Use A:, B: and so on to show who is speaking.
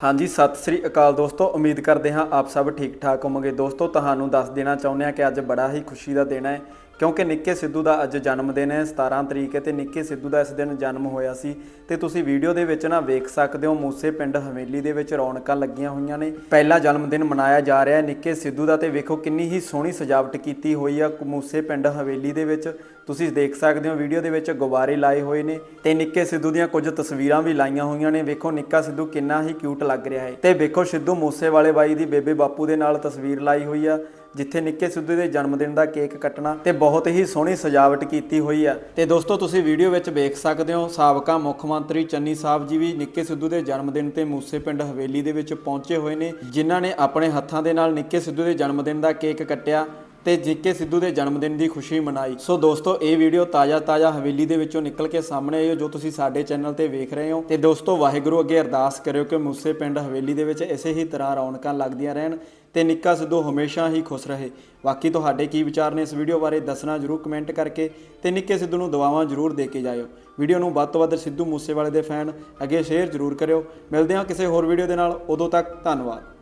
A: ਹਾਂਜੀ, ਸਤਿ ਸ੍ਰੀ ਅਕਾਲ ਦੋਸਤੋ। ਉਮੀਦ ਕਰਦੇ ਹਾਂ ਆਪ ਸਭ ਠੀਕ ਠਾਕ ਹੋਵੋਗੇ। ਦੋਸਤੋ, ਤੁਹਾਨੂੰ ਦੱਸ ਦੇਣਾ ਚਾਹੁੰਦੇ ਹਾਂ ਕਿ ਅੱਜ ਬੜਾ ਹੀ ਖੁਸ਼ੀ ਦਾ ਦਿਨ ਹੈ। ਕਿਉਂਕਿ ਨਿੱਕੇ ਸਿੱਧੂ ਦਾ ਅੱਜ ਜਨਮ ਦਿਨ ਹੈ 17 ਤਰੀਕ ਹੈ ਤੇ ਨਿੱਕੇ ਸਿੱਧੂ ਦਾ ਇਸ ਦਿਨ ਜਨਮ ਹੋਇਆ ਸੀ ਤੇ ਤੁਸੀਂ ਵੀਡੀਓ ਦੇ ਵਿੱਚ ਨਾ ਵੇਖ ਸਕਦੇ ਹੋ, ਮੂਸੇ ਪਿੰਡ ਹਵੇਲੀ ਦੇ ਵਿੱਚ ਰੌਣਕਾਂ ਲੱਗੀਆਂ ਹੋਈਆਂ ਨੇ। ਪਹਿਲਾ ਜਨਮ ਦਿਨ ਮਨਾਇਆ ਜਾ ਰਿਹਾ ਹੈ, ਨਿੱਕੇ ਸਿੱਧੂ ਦਾ ਤੇ ਵੇਖੋ ਕਿੰਨੀ ਹੀ ਸੋਹਣੀ ਸਜਾਵਟ ਕੀਤੀ ਹੋਈ ਆ ਮੂਸੇ ਪਿੰਡ ਹਵੇਲੀ ਦੇ ਵਿੱਚ। ਤੁਸੀਂ ਦੇਖ ਸਕਦੇ ਹੋ, ਵੀਡੀਓ ਦੇ ਵਿੱਚ ਗੁਬਾਰੇ ਲਾਏ ਹੋਏ ਨੇ ਤੇ ਨਿੱਕੇ ਸਿੱਧੂ ਦੀਆਂ ਕੁਝ ਤਸਵੀਰਾਂ ਵੀ ਲਾਈਆਂ ਹੋਈਆਂ ਨੇ। ਵੇਖੋ ਨਿੱਕਾ ਸਿੱਧੂ ਕਿੰਨਾ ਹੀ ਕਿਊਟ ਲੱਗ ਰਿਹਾ ਹੈ। ਤੇ ਵੇਖੋ ਸਿੱਧੂ ਮੂਸੇ ਵਾਲੇ ਬਾਈ ਦੀ ਬੇਬੇ ਬਾਪੂ ਦੇ ਨਾਲ ਤਸਵੀਰ ਲਾਈ ਹੋਈ ਆ। ਜਿੱਥੇ ਨਿੱਕੇ ਸਿੱਧੂ ਦੇ ਜਨਮ ਦਿਨ ਦਾ ਕੇਕ ਕੱਟਣਾ ਤੇ ਬਹੁਤ ਹੀ ਸੋਹਣੀ ਸਜਾਵਟ ਕੀਤੀ ਹੋਈ ਆ। ਤੇ ਦੋਸਤੋ, ਤੁਸੀਂ ਵੀਡੀਓ ਵਿੱਚ ਵੇਖ ਸਕਦੇ ਹੋ, ਸਾਬਕਾ ਮੁੱਖ ਮੰਤਰੀ ਚੰਨੀ ਸਾਹਿਬ ਜੀ ਵੀ ਨਿੱਕੇ ਸਿੱਧੂ ਦੇ ਜਨਮ ਦਿਨ ਤੇ ਮੂਸੇ ਪਿੰਡ ਹਵੇਲੀ ਦੇ ਵਿੱਚ ਪਹੁੰਚੇ ਹੋਏ ਨੇ, ਜਿਨ੍ਹਾਂ ਨੇ ਆਪਣੇ ਹੱਥਾਂ ਦੇ ਨਾਲ ਨਿੱਕੇ ਸਿੱਧੂ ਦੇ ਜਨਮ ਦਿਨ ਦਾ ਕੇਕ ਕੱਟਿਆ। ਤੇ ਨਿੱਕੇ ਸਿੱਧੂ ਦੇ ਜਨਮ ਦਿਨ ਦੀ ਖੁਸ਼ੀ ਮਨਾਈ। ਸੋ ਦੋਸਤੋ, ਇਹ ਵੀਡੀਓ ਤਾਜ਼ਾ ਤਾਜ਼ਾ ਹਵੇਲੀ ਦੇ ਵਿੱਚੋਂ ਨਿਕਲ ਕੇ ਸਾਹਮਣੇ ਆਈ ਹੈ, ਜੋ ਤੁਸੀਂ ਸਾਡੇ ਚੈਨਲ ਤੇ ਵੇਖ ਰਹੇ ਹੋ। ਤੇ ਦੋਸਤੋ, ਵਾਹਿਗੁਰੂ ਅੱਗੇ ਅਰਦਾਸ ਕਰਿਓ ਕਿ ਮੂਸੇ ਪਿੰਡ ਹਵੇਲੀ ਦੇ ਵਿੱਚ ਇਸੇ ਹੀ ਤਰ੍ਹਾਂ ਰੌਣਕਾਂ ਲੱਗਦੀਆਂ ਰਹਿਣ ਤੇ ਨਿੱਕਾ ਸਿੱਧੂ ਹਮੇਸ਼ਾ ਹੀ ਖੁਸ਼ ਰਹੇ। ਬਾਕੀ ਤੁਹਾਡੇ ਕੀ ਵਿਚਾਰ ਨੇ ਇਸ ਵੀਡੀਓ ਬਾਰੇ ਦੱਸਣਾ ਜਰੂਰ ਕਮੈਂਟ ਕਰਕੇ ਤੇ ਨਿੱਕੇ ਸਿੱਧੂ ਨੂੰ ਦੁਆਵਾਂ ਜਰੂਰ ਦੇ ਕੇ ਜਾਇਓ। ਵੀਡੀਓ ਨੂੰ ਵੱਧ ਤੋਂ ਵੱਧ ਸਿੱਧੂ ਮੂਸੇਵਾਲੇ ਦੇ ਫੈਨ ਅੱਗੇ ਸ਼ੇਅਰ ਜਰੂਰ ਕਰਿਓ। ਮਿਲਦੇ ਹਾਂ ਕਿਸੇ ਹੋਰ ਵੀਡੀਓ ਦੇ ਨਾਲ। ਉਦੋਂ ਤੱਕ ਧੰਨਵਾਦ।